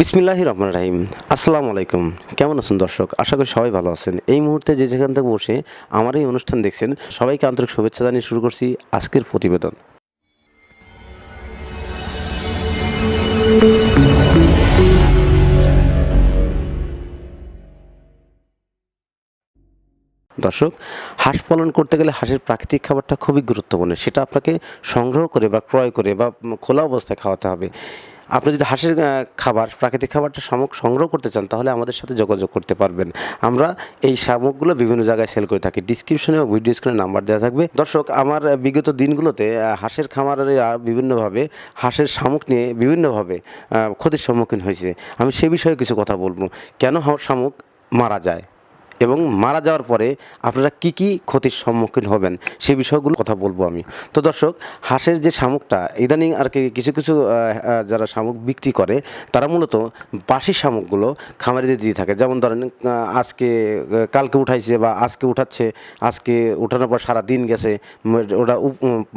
বিসমিল্লাহ রহমান রাহিম। আসসালামু আলাইকুম। কেমন আছেন দর্শক? আশা করি সবাই ভালো আছেন। এই মুহূর্তে যে যেখান থেকে বসে আমার এই অনুষ্ঠান দেখছেন, সবাইকে আন্তরিক শুভেচ্ছা জানিয়ে শুরু করছি আজকের প্রতিবেদন। দর্শক, হাঁস পালন করতে গেলে হাঁসের প্রাকৃতিক খাবারটা খুবই গুরুত্বপূর্ণ। সেটা আপনাকে সংগ্রহ করে বা ক্রয় করে বা খোলা অবস্থায় খাওয়াতে হবে। আপনি যদি হাঁসের খাবার, প্রাকৃতিক খাবারটা শামুক সংগ্রহ করতে চান, তাহলে আমাদের সাথে যোগাযোগ করতে পারবেন। আমরা এই শামুকগুলো বিভিন্ন জায়গায় সেল করে থাকি। ডিসক্রিপশনে ও ভিডিও স্ক্রিনে নাম্বার দেওয়া থাকবে। দর্শক, আমার বিগত দিনগুলোতে হাঁসের খামারেরা বিভিন্নভাবে হাঁসের শামুক নিয়ে বিভিন্নভাবে ক্ষতির সম্মুখীন হয়েছে। আমি সে বিষয়ে কিছু কথা বলব। কেন শামুক মারা যায়? এবং মারা যাওয়ার পরে আপনারা কি কি ক্ষতির সম্মুখীন হবেন সেই বিষয়গুলো কথা বলব আমি। তো দর্শক, হাঁসের যে শামুকটা, ইদানিং আর কি কিছু কিছু যারা শামুক বিক্রি করে, তারা মূলত বাসি শামুকগুলো খামারিদের দিয়ে থাকে। যেমন ধরেন আজকে কালকে উঠাইছে বা আজকে উঠাচ্ছে, আজকে উঠানোর পর সারা দিন গেছে ওটা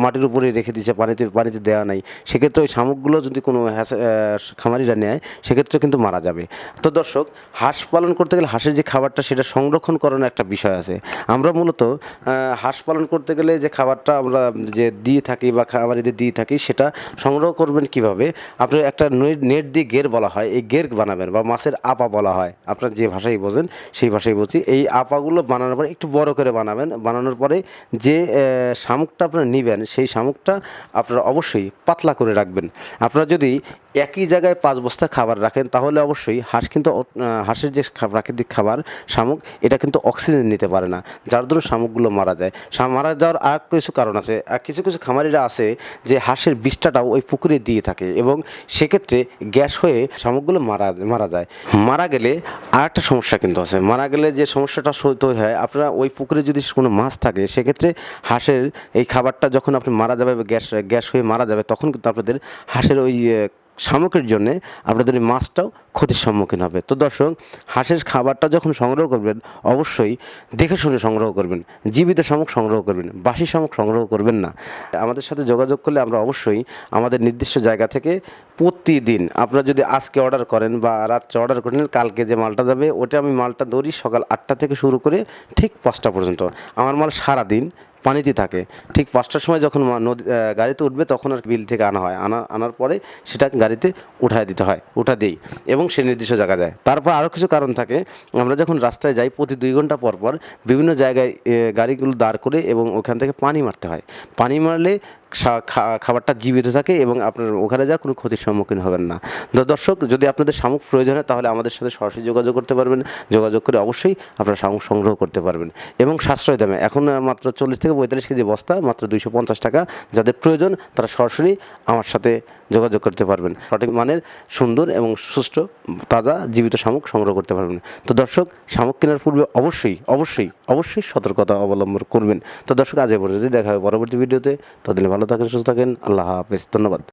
মাটির উপরে রেখে দিচ্ছে পানিতে পানিতে দেওয়া নাই। সেক্ষেত্রে ওই শামুকগুলো যদি কোনো খামারিরা নেয়, সেক্ষেত্রে কিন্তু মারা যাবে। তো দর্শক, হাঁস পালন করতে গেলে হাঁসের যে খাবারটা, সেটা সংরক্ষণ করানোর একটা বিষয় আছে। আমরা মূলত হাঁস পালন করতে গেলে যে খাবারটা আমরা যে দিয়ে থাকি বা খামারিদের দিয়ে থাকি, সেটা সংগ্রহ করবেন কীভাবে? আপনি একটা নেট- নেট দিয়ে গের বলা হয়, এই গের বানাবেন বা মাছের আপা বলা হয়। আপনার যে ভাষায় বোঝেন, সেই ভাষায় বলছি এই আপাগুলো বানানোর পরে একটু বড় করে বানাবেন। বানানোর পরে যে শামুকটা আপনারা নেবেন, সেই শামুকটা আপনারা অবশ্যই পাতলা করে রাখবেন। আপনারা যদি একই জায়গায় পাঁচ বস্তা খাবার রাখেন, তাহলে অবশ্যই হাঁস কিন্তু হাঁসের যে প্রাকৃতিক খাবার, শামুক, এটা কিন্তু অক্সিজেন নিতে পারে না। যার দরুন শামুকগুলো মারা যায়। মারা যাওয়ার আর কিছু কারণ আছে। আর কিছু কিছু খামারিরা আছে যে হাঁসের বিষটাটাও ওই পুকুরে দিয়ে থাকে এবং সেক্ষেত্রে গ্যাস হয়ে শামুকগুলো মারা মারা যায়। মারা গেলে আর একটা সমস্যা কিন্তু আছে। মারা গেলে যে সমস্যাটা তৈরি হয়, আপনারা ওই পুকুরে যদি কোনো মাছ থাকে, সেক্ষেত্রে হাঁসের এই খাবারটা যখন আপনি মারা যাবে গ্যাস গ্যাস হয়ে মারা যাবে, তখন কিন্তু আপনাদের হাঁসের ওই শামুকের জন্য আপনাদের এই মাছটাও ক্ষতির সম্মুখীন হবে। তো দর্শক, হাঁসের খাবারটা যখন সংগ্রহ করবেন, অবশ্যই দেখে শুনে সংগ্রহ করবেন, জীবিত শামুক সংগ্রহ করবেন, বাসি শামুক সংগ্রহ করবেন না। আমাদের সাথে যোগাযোগ করলে আমরা অবশ্যই আমাদের নির্দিষ্ট জায়গা থেকে প্রতিদিন আপনারা যদি আজকে অর্ডার করেন বা রাত্রে অর্ডার করেন কালকে যে মালটা যাবে, ওটা আমি মালটা ধরি সকাল আটটা থেকে শুরু করে ঠিক পাঁচটা পর্যন্ত। আমার মাল সারা দিন পানিতে থাকে। ঠিক পাঁচটার সময় যখন নদী গাড়িতে উঠবে তখন আর বিল থেকে আনা হয়। আনা, আনার পরে সেটা গাড়িতে উঠায় দিতে হয়, উঠা দিই এবং সে নির্দিষ্ট জায়গা যায়। তারপর আরও কিছু কারণ থাকে। আমরা যখন রাস্তায় যাই প্রতি দুই ঘণ্টা পর পর বিভিন্ন জায়গায় গাড়িগুলো দাঁড় করে এবং ওখান থেকে পানি মারতে হয়। পানি মারলে খাবারটা জীবিত থাকে এবং আপনার ওখানে যা কোনো ক্ষতির সম্মুখীন হবেন না। দর্শক, যদি আপনাদের শামুক প্রয়োজন হয় তাহলে আমাদের সাথে সরাসরি যোগাযোগ করতে পারবেন। যোগাযোগ করে অবশ্যই আপনারা শামুক সংগ্রহ করতে পারবেন এবং সাশ্রয় দামে। এখন মাত্র চল্লিশ থেকে পঁয়তাল্লিশ কেজি বস্তা, মাত্র দুইশো পঞ্চাশ টাকা। যাদের প্রয়োজন তারা সরাসরি আমার সাথে যোগাযোগ করতে পারবেন। সঠিক মানের, সুন্দর এবং সুষ্ঠু, তাজা জীবিত শামুক সংগ্রহ করতে পারবেন। তো দর্শক, শামুক কেনার পূর্বে অবশ্যই অবশ্যই অবশ্যই সতর্কতা অবলম্বন করবেন। তো দর্শক, আজ এ পর্যন্ত দেখা হবে পরবর্তী ভিডিওতে। ততদিন ভালো থাকেন, সুস্থ থাকেন। আল্লাহ হাফেজ। ধন্যবাদ।